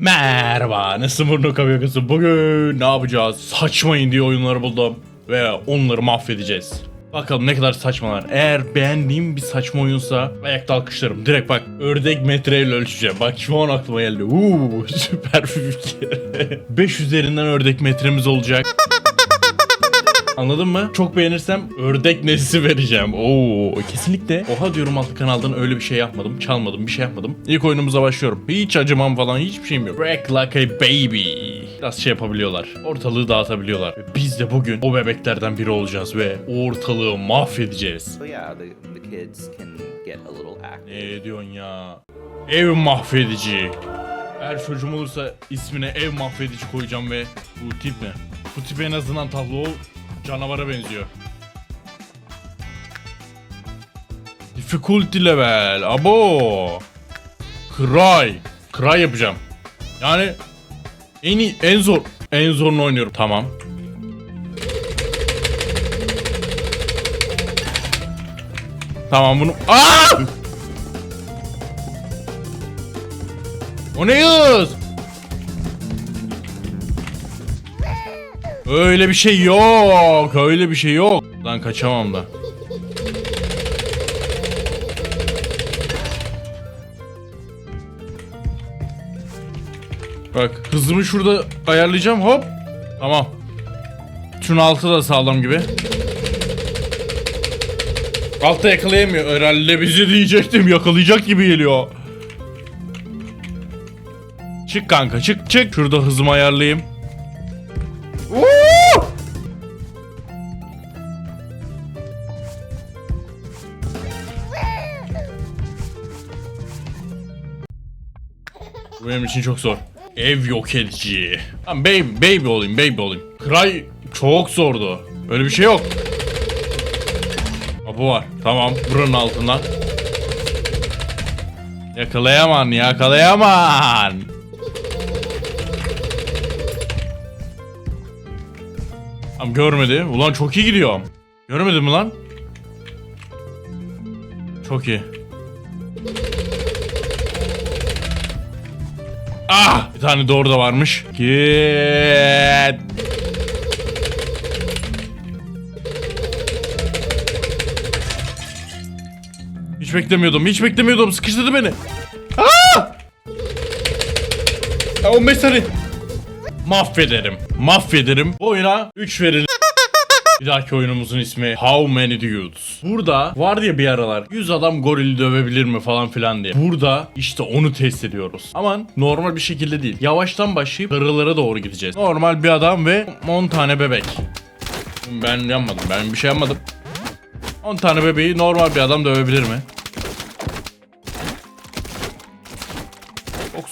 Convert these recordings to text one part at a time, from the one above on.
Merhaba, nasıl burnu kapıyorsun? Bugün ne yapacağız? Saçmayın diye oyunları buldum ve onları mahvedeceğiz. Bakalım ne kadar saçmalar. Eğer beğendiğim bir saçma oyunsa ayakta alkışlarım. Direkt bak ördek metreyle ölçeceğim. Bak şu an aklıma geldi. Uuu süper bir fikir. 5 üzerinden ördek metremiz olacak. Anladın mı? Çok beğenirsem ördek nesli vereceğim. Oo kesinlikle. Oha diyorum altı kanaldan öyle bir şey yapmadım. Çalmadım bir şey yapmadım. İlk oyunumuza başlıyorum. Hiç acımam falan hiçbir şeyim yok. Break like a baby. Biraz şey yapabiliyorlar. Ortalığı dağıtabiliyorlar. Ve Biz de bugün o bebeklerden biri olacağız ve ortalığı mahvedeceğiz. Ne diyorsun ya? Ev mahvedici. Eğer çocuğum olursa ismine ev mahvedici koyacağım ve bu tip ne? Bu tip en azından tablo canavara benziyor. Difficulty level. Abo. Cry. Cry yapacağım. Yani en iyi, en zor, en zorunu oynuyorum. Tamam. Tamam bunu. Aa! O ne hız? Öyle bir şey yok. Öyle bir şey yok. Lan kaçamam da. Bak hızımı şurada ayarlayacağım hop. Tamam. Şunun altı da sağlam gibi. Altta yakalayamıyor. Herhalde bizi diyecektim. Yakalayacak gibi geliyor. Çık kanka çık çık. Şurada hızımı ayarlayayım. Benim için çok zor. Ev yok edici. Tamam baby, baby olayım baby olayım. Cry çok zordu. Öyle bir şey yok. Ha, bu var. Tamam buranın altından. Yakalayaman yakalayaman. Tamam görmedi. Ulan çok iyi gidiyorum. Görmedin mi lan? Çok iyi. Ah! Bir tane doğru da varmış. Git. Hiç beklemiyordum. Hiç beklemiyordum. Sıkıştırdı beni. Ah! Ya 15 saniye. Mahvederim. Mahvederim. Bu oyuna 3 verilir. Bir dahaki oyunumuzun ismi How Many Dudes. Burada var ya bir aralar 100 adam gorili dövebilir mi falan filan diye. Burada işte onu test ediyoruz. Ama normal bir şekilde değil. Yavaştan başlayıp karılara doğru gideceğiz. Normal bir adam ve 10 tane bebek. Ben yapmadım. Ben bir şey yapmadım. 10 tane bebeği normal bir adam dövebilir mi?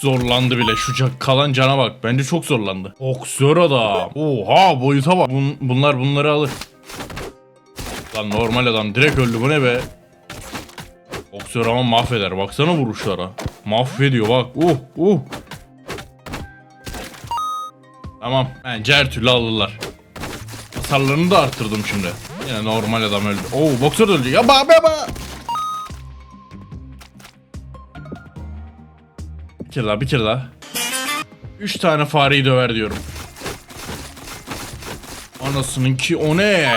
Zorlandı bile. Şu kalan cana bak. Bence çok zorlandı. Boksör adam. Oha boyuta bak. Bun- bunlar bunları alır. Lan normal adam direkt öldü. Bu ne be? Boksör ama mahveder. Baksana vuruşlara. Mahvediyor bak. Uh uh. Tamam. Bence her türlü alırlar. Hasarlarını da arttırdım şimdi. Yine normal adam öldü. Oo boksör öldü. Ya ba ba ba. Kere daha bir kere daha. Üç tane fareyi döver diyorum. Anasının ki o ne?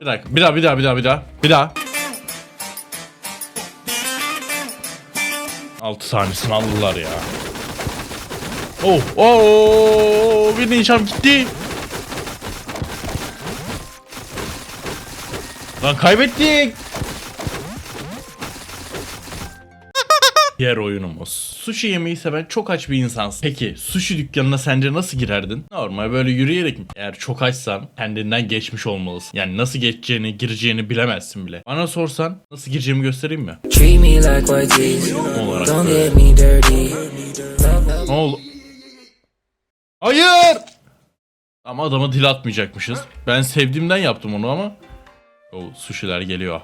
Bir dakika bir daha bir daha bir daha bir daha. Bir daha. Altı tanesini aldılar ya. Oh oh bir nişan gitti. Lan kaybettik. Diğer oyunumuz. Sushi yemeyi seven çok aç bir insansın. Peki sushi dükkanına sence nasıl girerdin? Normal böyle yürüyerek mi? Eğer çok açsan kendinden geçmiş olmalısın. Yani nasıl geçeceğini, gireceğini bilemezsin bile. Bana sorsan nasıl gireceğimi göstereyim mi? Olarak böyle. Ne oldu? Hayır! Ama adama dil atmayacakmışız. Ben sevdiğimden yaptım onu ama. O sushiler geliyor.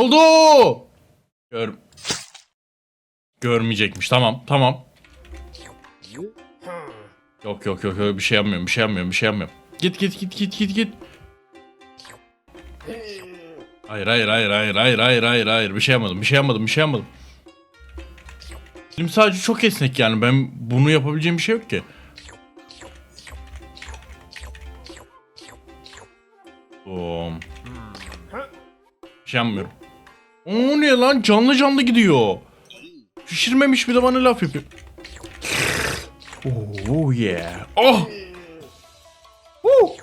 Oldu? Gör... Görmeyecekmiş. Tamam, tamam. Yok yok yok yok bir şey yapmıyorum, bir şey yapmıyorum, bir şey yapmıyorum. Git git git git git git. Hayır hayır hayır hayır hayır hayır hayır hayır bir şey yapmadım bir şey yapmadım bir şey yapmadım. Elim sadece çok esnek yani ben bunu yapabileceğim bir şey yok ki. Boom. Bir şey yapmıyorum. O ne lan canlı canlı gidiyor. Şişirmemiş bir de bana laf yapıyor. Oh yeah. Oh. Oh.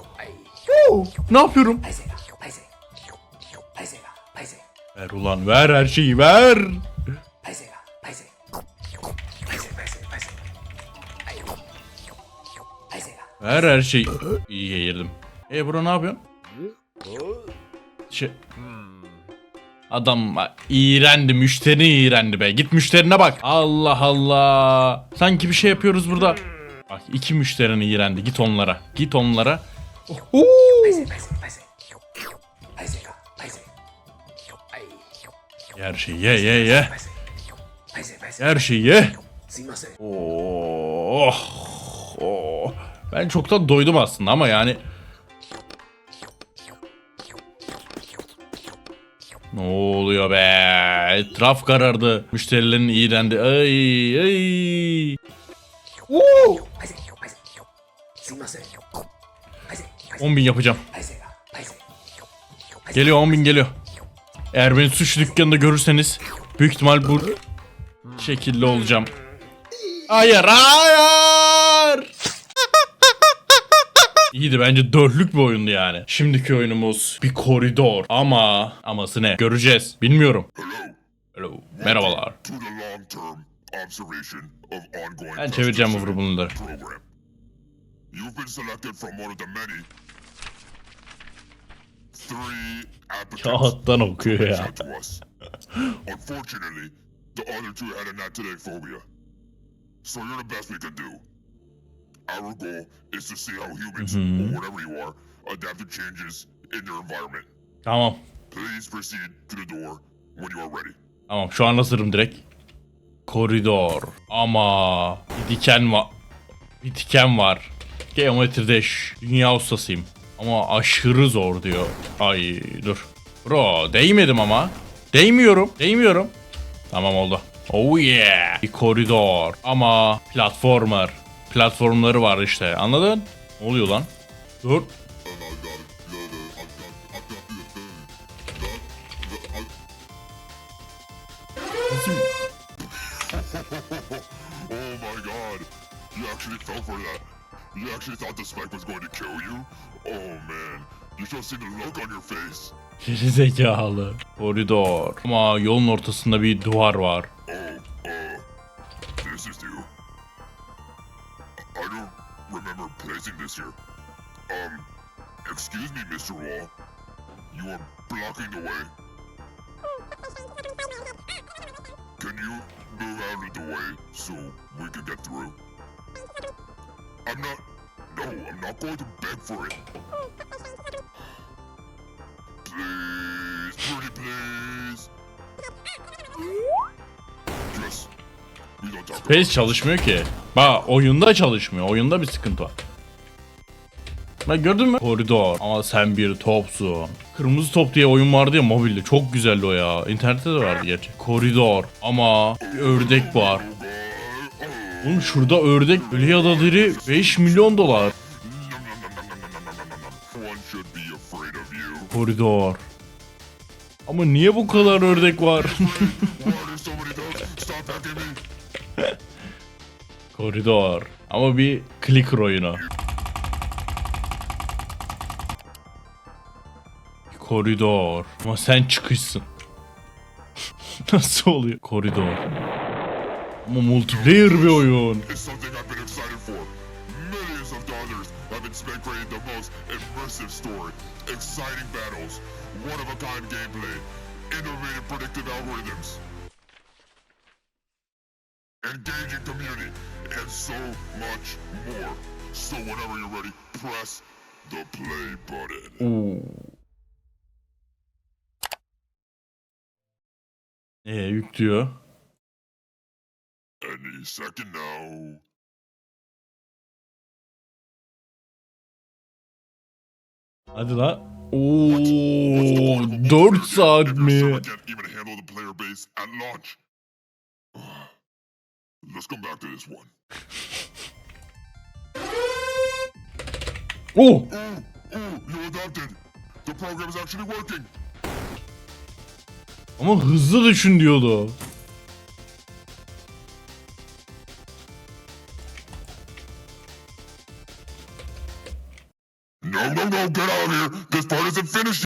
Oh. Ne yapıyorum? Ver ulan ver her şeyi ver. Ver her şeyi. İyi yedirdim. E bro ne yapıyorsun? Şey... Adam iğrendi, müşteri iğrendi be. Git müşterine bak. Allah Allah. Sanki bir şey yapıyoruz burada. Bak iki müşterin iğrendi. Git onlara. Git onlara. Oo. Her şeyi ye ye ye. Her şeyi ye. Oh. oh. Ben çoktan doydum aslında ama yani Ne oluyor be? Etraf karardı. Müşterilerin iğrendi. Ay ay. Oo! 10 bin yapacağım. Geliyor 10 bin geliyor. Eğer beni suç dükkanında görürseniz büyük ihtimal bu şekilde olacağım. Hayır hayır. İyiydi bence dörtlük bir oyundu yani. Şimdiki oyunumuz bir koridor ama aması ne? Göreceğiz. Bilmiyorum. Hello. Merhabalar. Ben çevireceğim bu bunları. Kağıttan okuyor ya. Unfortunately, the other two had a not today phobia. So you're the best we can do. Our goal is to see how humans, or whatever you are, adapt to changes in your environment. Tamam. Please proceed to the door when you are ready. Tamam şu an hazırım direkt. Koridor. Ama bir diken var. Bir diken var. Geometride dünya ustasıyım. Ama aşırı zor diyor. Ay dur. Bro değmedim ama. Değmiyorum. Değmiyorum. Tamam oldu. Oh yeah. Bir koridor. Ama platformer. Platformları var işte. Anladın? Ne oluyor lan? Dur. You actually thought the spike was going to kill you? Oh man, you should have the look on your face. Geri zekalı. Koridor. Ama yolun ortasında bir duvar var. Oh, I don't remember placing this here. Um, excuse me, Mr. Wall. You are blocking the way. Can you move out of the way so we can get through? I'm not. No, I'm not going to beg for it. Please, pretty please. Just. We don't talk çalışmıyor ki. Bak oyunda çalışmıyor. Oyunda bir sıkıntı var. Bak gördün mü? Koridor. Ama sen bir topsun. Kırmızı top diye oyun vardı ya mobilde. Çok güzeldi o ya. İnternette de vardı gerçi. Koridor. Ama bir ördek var. Oğlum şurada ördek ölü ya da diri 5 milyon dolar. Koridor. Ama niye bu kadar ördek var? Koridor. Ama bir clicker oyunu. Koridor. Ama sen çıkışsın. Nasıl oluyor? Koridor. Ama multiplayer bir oyun. One of a kind gameplay, innovative predictive algorithms, engaging community, and so much more. So whenever you're ready, press the play button. Oo. Ee, yüklüyor. Any second now. Hadi la. Oo, 4 saat mi? Let's come back to this one. Oh! Ooh, ooh, you adopted. The program is actually working. Ama hızlı düşün diyordu. No, no, no, get out of here. This part isn't finished.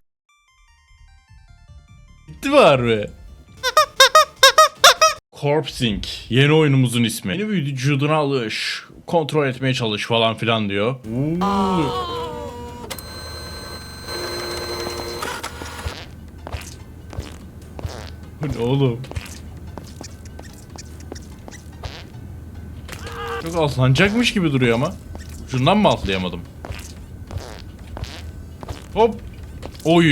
Bitti mi harbi? Corpsing. Yeni oyunumuzun ismi. Yeni vücuduna alış. Kontrol etmeye çalış falan filan diyor. Oo. Ne oğlum? Çok aslanacakmış gibi duruyor ama. Şundan mı atlayamadım? Hop. Oy.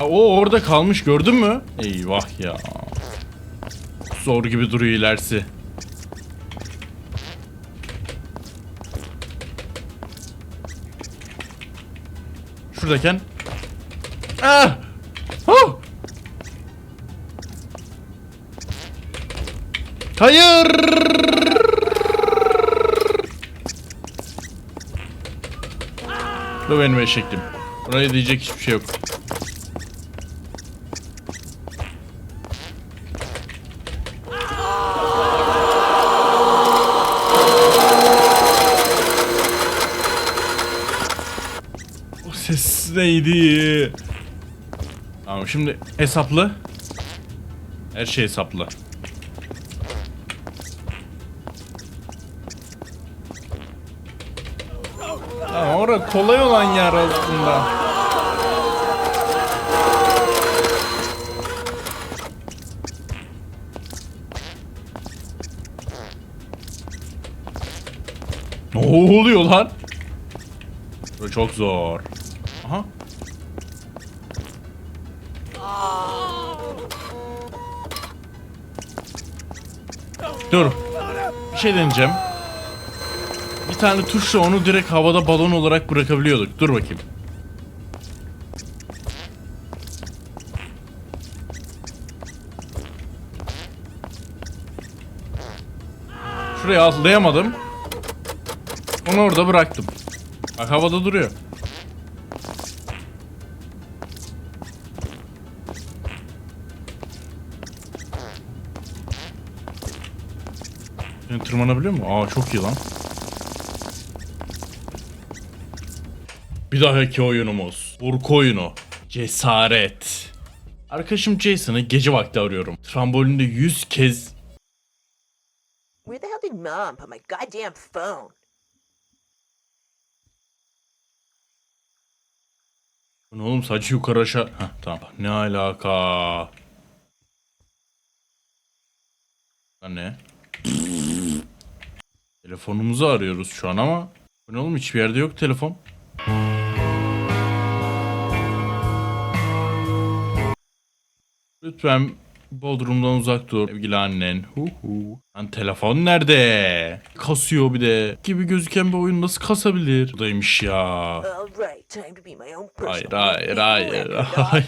O orada kalmış gördün mü? Eyvah ya. Zor gibi duruyor ilerisi. Şuradayken. Ah! Oh! Hayır! Bu benim eşeklim. Buraya diyecek hiçbir şey yok. Ses neydi? Tamam şimdi hesaplı. Her şey hesaplı. Tamam orada kolay olan yer aslında. Ne oluyor lan? Bu çok zor. Aha. Dur. Bir şey deneyeceğim. Bir tane tuşla onu direkt havada balon olarak bırakabiliyorduk. Dur bakayım. Şuraya atlayamadım. Onu orada bıraktım. Bak havada duruyor. Yani tırmanabiliyor mu? Aa çok iyi lan. Bir dahaki oyunumuz. Korku oyunu. Cesaret. Arkadaşım Jason'ı gece vakti arıyorum. Trambolinde 100 kez... Where the hell did Mom put my goddamn phone? Ne oğlum sadece yukarı aşağı... Heh tamam. Ne alaka? Lan ne? Telefonumuzu arıyoruz şu an ama... Ne oğlum hiçbir yerde yok telefon. Lütfen Bodrum'dan uzak dur sevgili annen. Hu hu. Lan telefon nerede? Kasıyor bir de. Gibi gözüken bir oyun nasıl kasabilir? Buradaymış ya. Hayır, hayır, hayır, hayır.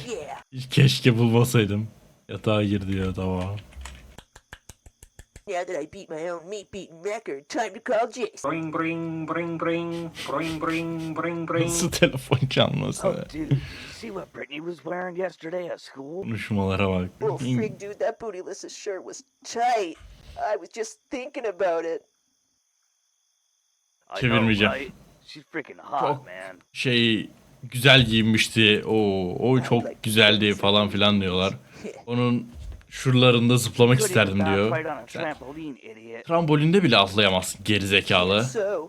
Keşke bulmasaydım. Yatağa girdi ya tamam. Now that I beat my own meat beating record, time to call Jason. Bring, bring, bring, bring, bring, bring, bring, bring. Nasıl telefon çalması? Oh, dude, see what Brittany was wearing yesterday at school? Konuşmalara bak. Oh, frig, dude, that bootyless shirt was tight. I was just thinking about it. Know, Çevirmeyeceğim. right? She's freaking hot, Çok- man. Şey güzel giyinmişti. O o çok güzeldi falan filan diyorlar. Onun şuralarında zıplamak isterdim diyor. Trambolinde bile atlayamazsın gerizekalı.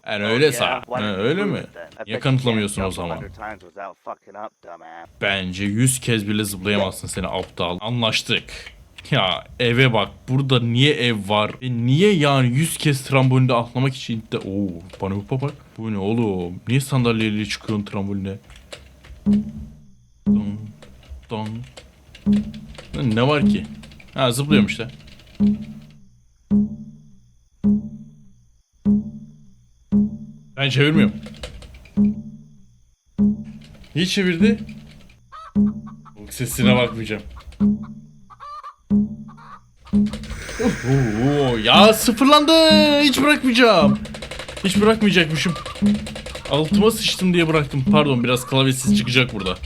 Yani Oh, yeah? Why Ha, öyle mi? you kanıtlamıyorsun o zaman? 100 times without fucking up, dumbass. Bence 100 kez bile zıplayamazsın seni aptal. Anlaştık. Ya eve bak. Burada niye ev var? E niye yani 100 kez trambolinde atlamak için de... Oo bana bu bak. Bu ne oğlum? Niye sandalyeyle çıkıyorsun tramboline? Don, don. Ne var ki? Ha zıplıyorum işte. Ben çevirmiyorum. Niye çevirdi? Bak Sesine bakmayacağım. Oo, ya sıfırlandı. Hiç bırakmayacağım. Hiç bırakmayacakmışım. Altıma sıçtım diye bıraktım. Pardon biraz klavyesiz çıkacak burada.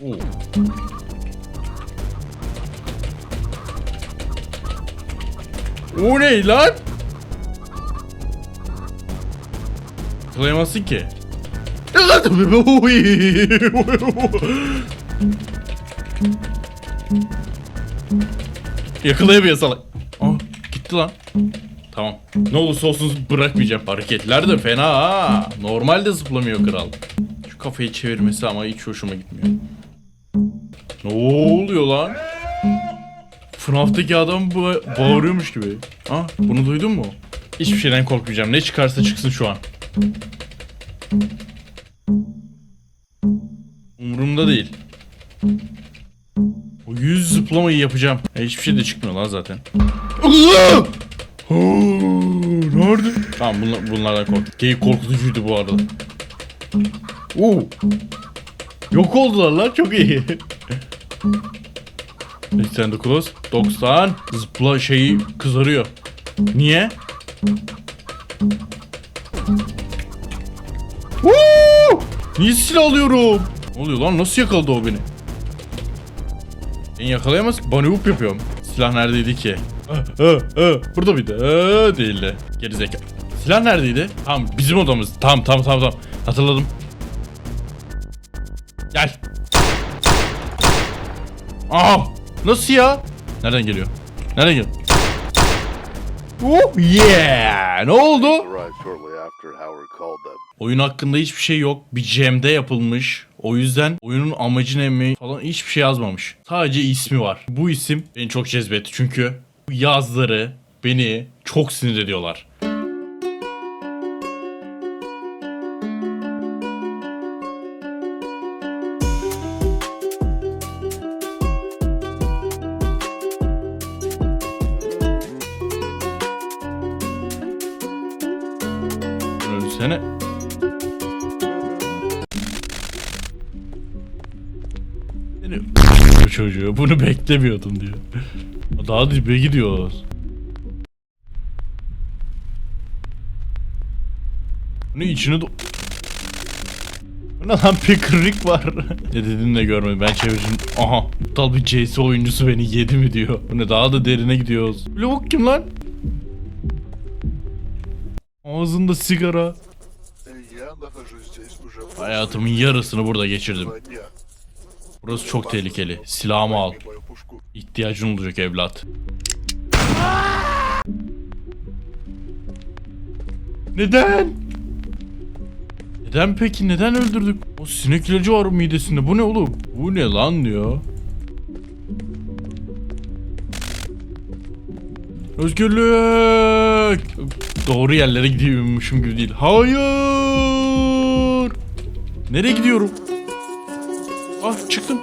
Oo. O ne lan? Yakalayamazsın ki. Yakalayamıyor salak. Aa, gitti lan. Tamam. Ne olursa olsun bırakmayacağım. Hareketler de fena ha. Normalde zıplamıyor kral. Şu kafayı çevirmesi ama hiç hoşuma gitmiyor. Ne oluyor lan? FNAF'taki adam ba- bağırıyormuş gibi. Ha, bunu duydun mu? Hiçbir şeyden korkmayacağım. Ne çıkarsa çıksın şu an. Umurumda değil. O yüz zıplamayı yapacağım. E, hiçbir şey de çıkmıyor lan zaten. Nerede? Tamam bunlar, bunlardan kork. Geyik korkutucuydu bu arada. Oo. Yok oldular lan çok iyi. 89, 90. Zıpla şeyi kızarıyor. Niye? Woo! Niye silah alıyorum? Ne oluyor lan? Nasıl yakaladı o beni? Beni yakalayamaz ki. Bunny whoop yapıyorum. Silah neredeydi ki? Ah, ah. Burada mıydı? Ah, değildi. Geri zeka. Silah neredeydi? Tamam bizim odamız. Tamam tamam tamam tamam. Hatırladım. Gel. Aa! Nasıl ya? Nereden geliyor? Nereden geliyor? Oh yeah! Ne oldu? Oyun hakkında hiçbir şey yok. Bir gemde yapılmış. O yüzden oyunun amacı ne mi falan hiçbir şey yazmamış. Sadece ismi var. Bu isim beni çok cezbetti çünkü yazları beni çok sinir ediyorlar. çocuğu. Bunu beklemiyordum diyor. Daha dibe gidiyorlar. Ne içine do... Ne lan pickrick var. ne dediğini de görmedim ben çevirdim. Aha aptal bir CS oyuncusu beni yedi mi diyor. Bu ne daha da derine gidiyoruz. Blok kim lan? Ağzında sigara. Hayatımın yarısını burada geçirdim. Burası çok tehlikeli. Silahımı al. İhtiyacın olacak evlat. Neden? Neden peki? Neden öldürdük? O sinek ilacı var midesinde. Bu ne oğlum? Bu ne lan diyor. Özgürlük! Doğru yerlere gidiyormuşum gibi değil. Hayır! Nereye gidiyorum? Ah çıktım.